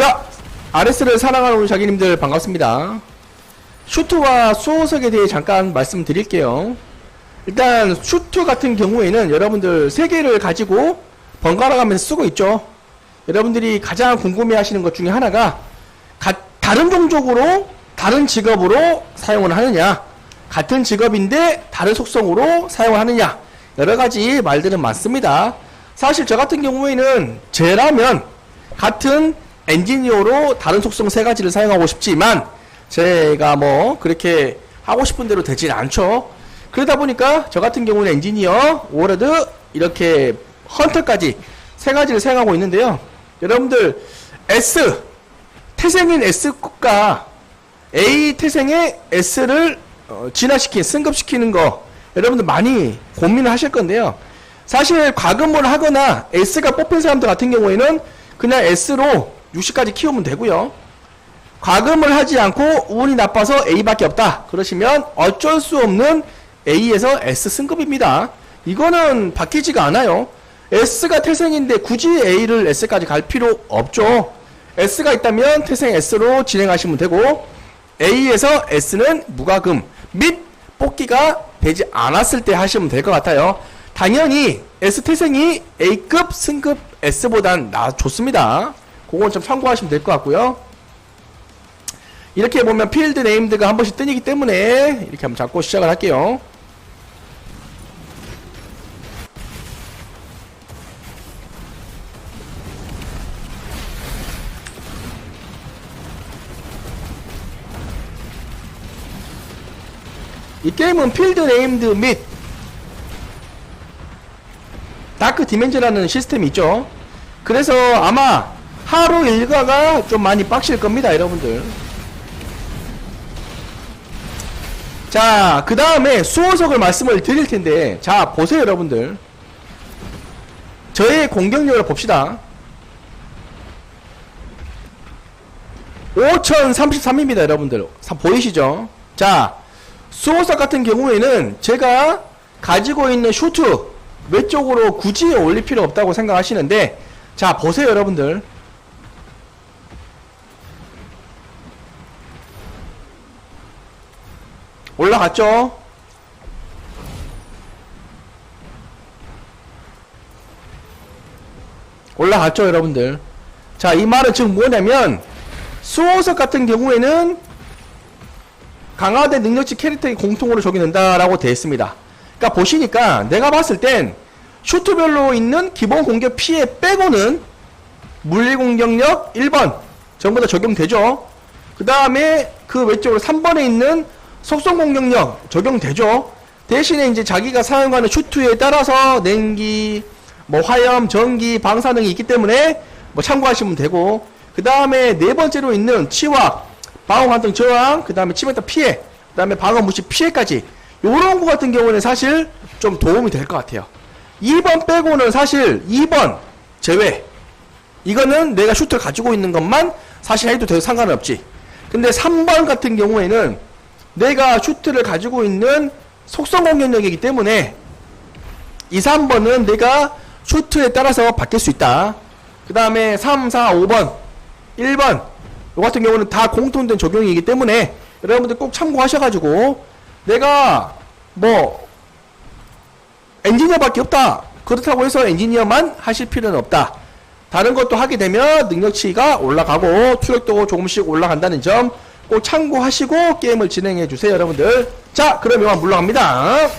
자, RS를 사랑하는 우리 자기님들 반갑습니다. 슈트와 수호석에 대해 잠깐 말씀드릴게요. 일단 슈트 같은 경우에는 여러분들 세 개를 가지고 번갈아 가면서 쓰고 있죠. 여러분들이 가장 궁금해 하시는 것 중에 하나가 가- 다른 종족으로 다른 직업으로 사용을 하느냐 같은 직업인데 다른 속성으로 사용을 하느냐 여러 가지 말들은 많습니다. 사실 저 같은 경우에는 제라면 같은 엔지니어로 다른 속성 세 가지를 사용하고 싶지만 제가 뭐 그렇게 하고 싶은 대로 되진 않죠. 그러다 보니까 저 같은 경우는 엔지니어, 워러드 이렇게 헌터까지 세 가지를 사용하고 있는데요. 여러분들 S 태생인 S가 A 태생의 S를 어, 진화시킨 승급시키는 거 여러분들 많이 고민을 하실 건데요. 사실 과금을 하거나 S가 뽑힌 사람들 같은 경우에는 그냥 S로 60까지 키우면 되고요. 과금을 하지 않고 운이 나빠서 A밖에 없다. 그러시면 어쩔 수 없는 A에서 S 승급입니다. 이거는 바뀌지가 않아요. S가 태생인데 굳이 A를 S까지 갈 필요 없죠. S가 있다면 태생 S로 진행하시면 되고 A에서 S는 무과금 및 뽑기가 되지 않았을 때 하시면 될 것 같아요. 당연히 S 태생이 A급 승급 S보단 나 좋습니다. 그건 좀 참고하시면 될 것 같고요. 이렇게 보면 필드 네임드가 한 번씩 뜨이기 때문에 이렇게 한번 잡고 시작을 할게요. 이 게임은 필드 네임드 및 다크 디멘전이라는 시스템이 있죠. 그래서 아마 하루 일과가 좀 많이 빡실 겁니다, 여러분들. 자, 그 다음에 수호석을 말씀을 드릴 텐데, 자, 보세요, 여러분들. 저의 공격력을 봅시다. 5033입니다, 여러분들. 사- 보이시죠? 자, 수호석 같은 경우에는 제가 가지고 있는 슈트 외쪽으로 굳이 올릴 필요 없다고 생각하시는데, 자, 보세요, 여러분들. 올라갔죠? 올라갔죠, 여러분들. 자, 이 말은 지금 뭐냐면, 수호석 같은 경우에는 강화대 능력치 캐릭터에 공통으로 적용된다라고 되어 있습니다. 그러니까 보시니까 내가 봤을 땐 슈트별로 있는 기본 공격 피해 빼고는 물리 공격력 1번 전부 다 적용되죠. 그 다음에 그 외쪽으로 3번에 있는 속성 공격력 적용되죠. 대신에 이제 자기가 사용하는 슈트에 따라서 냉기, 뭐 화염, 전기, 방사능이 있기 때문에 뭐 참고하시면 되고 그 다음에 네 번째로 있는 치확, 방어 환등 저항, 그 다음에 치명타 피해, 그 다음에 방어 무시 피해까지 요런 거 같은 경우는 사실 좀 도움이 될 것 같아요. 2번 빼고는 사실 2번 제외 이거는 내가 슈트를 가지고 있는 것만 사실 해도 돼도 상관은 없지. 근데 3번 같은 경우에는 내가 슈트를 가지고 있는 속성 공격력이기 때문에 2, 3번은 내가 슈트에 따라서 바뀔 수 있다. 그 다음에 3, 4, 5번, 1번 요 같은 경우는 다 공통된 적용이기 때문에 여러분들 꼭 참고하셔가지고 내가 뭐 엔지니어밖에 없다. 그렇다고 해서 엔지니어만 하실 필요는 없다. 다른 것도 하게 되면 능력치가 올라가고 투력도 조금씩 올라간다는 점 꼭 참고하시고 게임을 진행해 주세요, 여러분들. 자, 그럼 이만 물러갑니다.